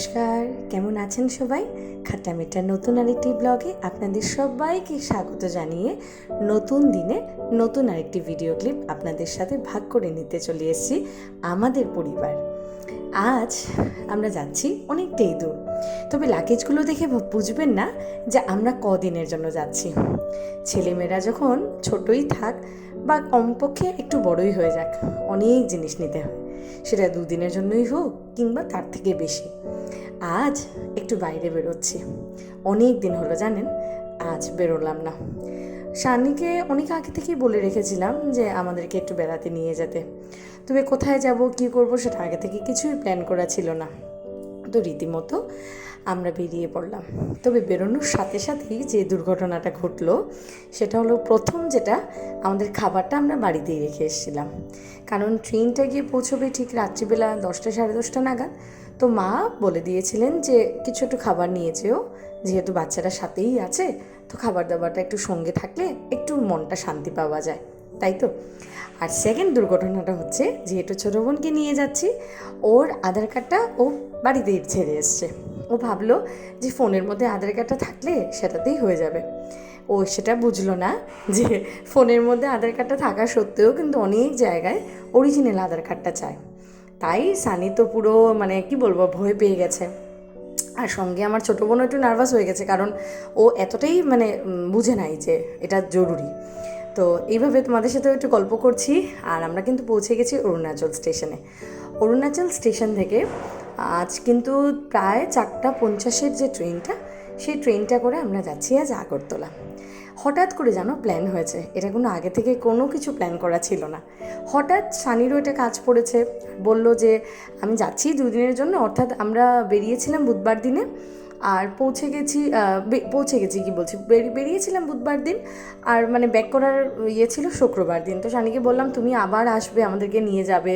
নমস্কার। কেমন আছেন সবাই? খাট্টা মিঠার নতুন আরেকটি ব্লগে আপনাদের সবাইকে স্বাগত জানিয়ে নতুন দিনে নতুন আরেকটি ভিডিও ক্লিপ আপনাদের সাথে ভাগ করে নিতে চলে এসেছি আমাদের পরিবার। আজ আমরা যাচ্ছি অনেকটাই দূর। তবে লাগেজগুলো দেখে বুঝবেন না যে আমরা কদিনের জন্য যাচ্ছি। ছেলেমেয়েরা যখন ছোটই থাক বা কমপক্ষে একটু বড়ই হয়ে যাক, অনেক জিনিস নিতে হয়। সেটা দুদিনের জন্যই হোক কিংবা তার থেকে বেশি। আজ একটু বাইরে বেরোচ্ছি। অনেক দিন হলো, জানেন? আজ বেরোলাম না। শানিকে অনেক আগে থেকেই বলে রেখেছিলাম যে আমাদেরকে একটু বেড়াতে নিয়ে যেতে। তবে কোথায় যাব, কি করব, সেটা আগে থেকে কিছুই প্ল্যান করা ছিল না। তো রীতিমতো আমরা বেরিয়ে পড়লাম। তবে বেরোনোর সাথে সাথেই যে দুর্ঘটনাটা ঘটলো, সেটা হলো প্রথম যেটা, আমাদের খাবারটা আমরা বাড়িতেই রেখে এসেছিলাম। কারণ ট্রেনটা গিয়ে পৌঁছবে ঠিক রাত্রিবেলা দশটা সাড়ে দশটা নাগাদ। তো মা বলে দিয়েছিলেন যে কিছু একটু খাবার নিয়ে যেও। যেহেতু বাচ্চারা সাথেই আছে, তো খাবার দাবারটা একটু সঙ্গে থাকলে একটু মনটা শান্তি পাওয়া যায়, তাই তো? আর সেকেন্ড দুর্ঘটনাটা হচ্ছে, যেহেতু ছোটো বোনকে নিয়ে যাচ্ছি, ওর আধার কার্ডটা ও বাড়িতেই ছেড়ে এসছে। ও ভাবলো যে ফোনের মধ্যে আধার কার্ডটা থাকলে সেটাতেই হয়ে যাবে। ও সেটা বুঝলো না যে ফোনের মধ্যে আধার কার্ডটা থাকা সত্ত্বেও কিন্তু অনেক জায়গায় অরিজিনাল আধার কার্ডটা চায়। তাই সানি তো পুরো মানে কি বলব, ভয় পেয়ে গেছে। আর সঙ্গে আমার ছোটো বোনও একটু নার্ভাস হয়ে গেছে, কারণ ও এতটাই মানে বুঝে নাই যে এটা জরুরি। তো এইভাবে তোমাদের সাথেও একটু গল্প করছি, আর আমরা কিন্তু পৌঁছে গেছি অরুণাচল স্টেশনে। অরুণাচল স্টেশন থেকে, আজ কিন্তু প্রায় চারটা পঞ্চাশের যে ট্রেনটা, সেই ট্রেনটা করে আমরা যাচ্ছি আজ আগরতলা। হঠাৎ করে জানো প্ল্যান হয়েছে। এটা কোনো আগে থেকে কোনো কিছু প্ল্যান করা ছিল না। হঠাৎ সানিরও এটা কাজ পড়েছে। বলল যে, আমি যাচ্ছি দুদিনের জন্য, অর্থাৎ আমরা বেরিয়েছিলাম বুধবার দিনে, আর পৌঁছে গেছি পৌঁছে গেছি কি বলছি বেরিয়েছিলাম বুধবার দিন, আর মানে ব্যাক করার ইয়ে ছিল শুক্রবার দিন। তো শানিকে বললাম, তুমি আবার আসবে, আমাদেরকে নিয়ে যাবে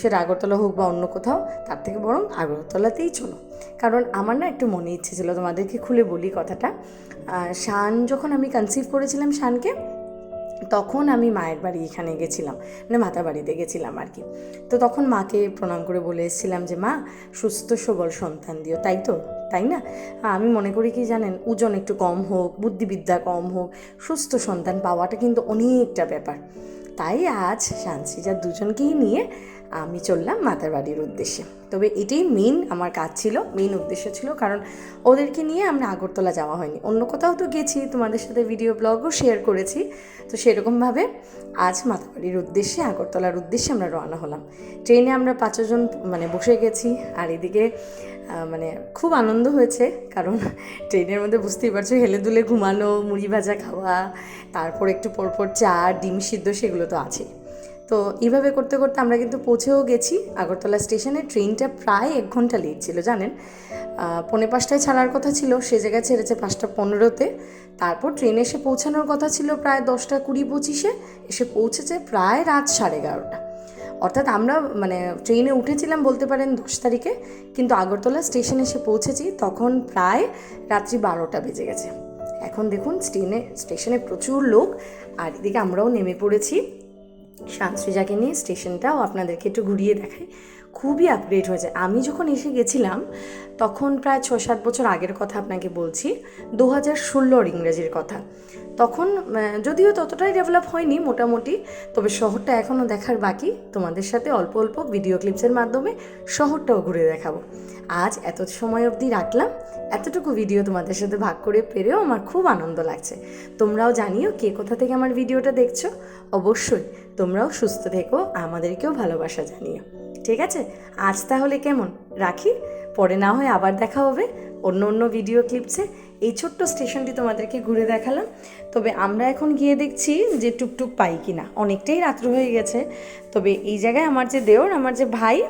সেটা আগরতলা হোক বা অন্য কোথাও, তার থেকে বরং আগরতলাতেই চলো। কারণ আমার না একটু মনে ইচ্ছে ছিল তোমাদেরকে খুলে বলি কথাটা। শান, যখন আমি কনসিভ করেছিলাম শানকে, তখন আমি মায়ের বাড়ি এখানে গেছিলাম মানে মাতার বাড়িতে গেছিলাম আর কি। তো তখন মাকে প্রণাম করে বলে এসেছিলাম যে, মা, সুস্থ সবল সন্তান দিও। তাই তো? তাই না? আমি মনে করি কি জানেন, ওজন একটু কম হোক, বুদ্ধিবিদ্যা কম হোক, সুস্থ সন্তান পাওয়াটা কিন্তু অনেকটা ব্যাপার। তাই আজ শান্সিজা দুজনকেই নিয়ে আমি চললাম মাতার বাড়ির উদ্দেশ্যে। তবে এটাই মেন আমার কাজ ছিল মেন উদ্দেশ্য ছিল, কারণ ওদেরকে নিয়ে আমরা আগরতলা যাওয়া হয়নি। অন্য কোথাও তো গেছি, তোমাদের সাথে ভিডিও ব্লগও শেয়ার করেছি। তো সেরকমভাবে আজ মাতাবাড়ির উদ্দেশ্যে, আগরতলার উদ্দেশ্যে আমরা রওনা হলাম। ট্রেনে আমরা পাঁচজন মানে বসে গেছি, আর এদিকে মানে খুব আনন্দ হয়েছে, কারণ ট্রেনের মধ্যে বুঝতেই পারছ হেলে দুলে ঘুমানো, মুড়ি ভাজা খাওয়া, তারপর একটু পরপর চা, ডিম সিদ্ধ, সেগুলো তো আছেই। তো এইভাবে করতে করতে আমরা কিন্তু পৌঁছেও গেছি। আগরতলা স্টেশনে ট্রেনটা প্রায় এক ঘণ্টা লেট ছিল জানেন? আহ, পৌনে পাঁচটায় ছাড়ার কথা ছিল সে জায়গায় ছেড়েছে পাঁচটা পনেরোতে। তারপর ট্রেনে এসে পৌঁছানোর কথা ছিল প্রায় দশটা কুড়ি পঁচিশে এসে পৌঁছেছে প্রায় রাত সাড়ে এগারোটা। অর্থাৎ আমরা মানে ট্রেনে উঠেছিলাম বলতে পারেন দশ তারিখে কিন্তু আগরতলা স্টেশনে এসে পৌঁছেছি তখন প্রায় রাত্রি বারোটা বেজে গেছে। এখন দেখুন স্টেনে স্টেশনে প্রচুর লোক আর এদিকে আমরাও নেমে পড়েছি। সানসৃজাকে নিয়ে স্টেশনটাও আপনাদেরকে একটু ঘুরিয়ে দেখাই। খুবই আপগ্রেড হয়েছে। আমি যখন এসে গেছিলাম, তখন প্রায় ছ সাত বছর আগের কথা আপনাকে বলছি, দু হাজার ষোলোর ইংরেজির কথা। তখন যদিও ততটাই ডেভেলপ হয়নি মোটামুটি, তবে শহরটা এখনও দেখার বাকি। তোমাদের সাথে অল্প অল্প ভিডিও ক্লিপসের মাধ্যমে শহরটাও ঘুরে দেখাবো। আজ এত সময় অবধি রাখলাম। এতটুকু ভিডিও তোমাদের সাথে ভাগ করে পেরেও আমার খুব আনন্দ লাগছে। তোমরাও জানিও কে কোথা থেকে আমার ভিডিওটা দেখছ? অবশ্যই তোমরাও সুস্থ থেকো, আমাদেরকেও ভালোবাসা জানিও। ঠিক আছে? আজ তাহলে কেমন? রাখি? পরে না হয় আবার দেখা হবে অন্য অন্য ভিডিও ক্লিপসে এই ছোট্ট স্টেশনটি তোমাদেরকে ঘুরে দেখালাম। তবে আমরা এখন গিয়ে দেখছি যে টুকটুক পাই কি না অনেকটাই রাত্র হয়ে গেছে। তবে এই জায়গায় আমার যে দেওর, আমার যে ভাই,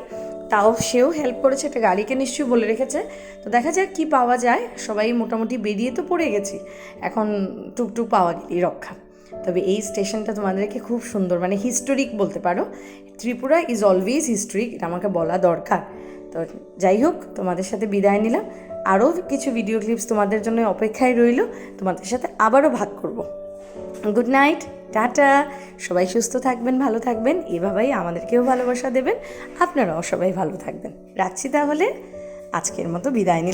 তাও সেও হেল্প করেছে, একটা গাড়িকে নিশ্চয়ই বলে রেখেছে। তো দেখা যাক কি পাওয়া যায়। সবাই মোটামুটি বেরিয়ে তো পড়ে গেছি। এখন টুকটুক পাওয়া গেলেই রক্ষা। তবে এই স্টেশনটা তোমাদেরকে খুব সুন্দর মানে হিস্টোরিক বলতে পারো। ত্রিপুরা ইজ অলওয়েজ হিস্টোরিক এটা আমাকে বলা দরকার। তো যাই হোক, তোমাদের সাথে বিদায় নিলাম। আরও কিছু ভিডিও ক্লিপস তোমাদের জন্য অপেক্ষায় রইল। তোমাদের সাথে আবারও ভাগ করব। Good night tata. সবাই সুস্থ থাকবেন, ভালো থাকবেন। এভাবেই আমাদেরকেও ভালোবাসা দেবেন। আপনারাও সবাই ভালো থাকবেন। রাখছি তাহলে। আজকের মতো বিদায় নিই